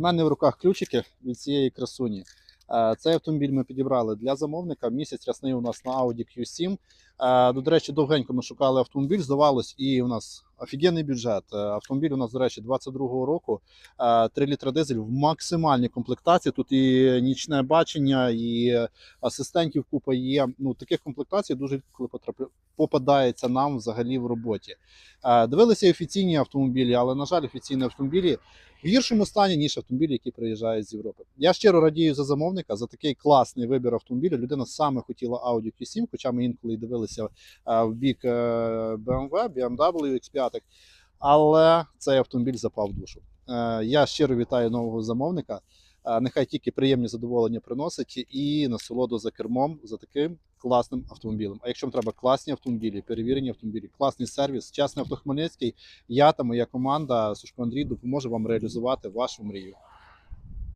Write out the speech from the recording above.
У мене в руках ключики від цієї красуні. Е, Цей автомобіль ми підібрали для замовника. Місяць рясний у нас на Audi Q7. Е, ну, До речі, довгенько ми шукали автомобіль. Здавалось, і у нас офігенний бюджет. Е, Автомобіль у нас, до речі, 22-го року. Е, 3 літра дизель в максимальній комплектації. Тут і нічне бачення, і асистентів купа є. Ну, таких комплектацій дуже коли попадається нам взагалі в роботі. Е, Дивилися офіційні автомобілі, але, на жаль, офіційні автомобілі в гіршому стані, ніж автомобілі, які приїжджають з Європи. Я щиро радію за замовника, за такий класний вибір автомобіля. Людина саме хотіла Audi Q7, хоча ми інколи дивилися е, в бік е, BMW, BMW X5, але цей автомобіль запав в душу. Я щиро вітаю нового замовника. Нехай тільки приємні задоволення приносить і насолоду за кермом за таким класним автомобілем. А якщо вам треба класні автомобілі, перевірені автомобілі, класний сервіс, чесний автохмельницький, я та моя команда Сушко Андрій допоможе вам реалізувати вашу мрію.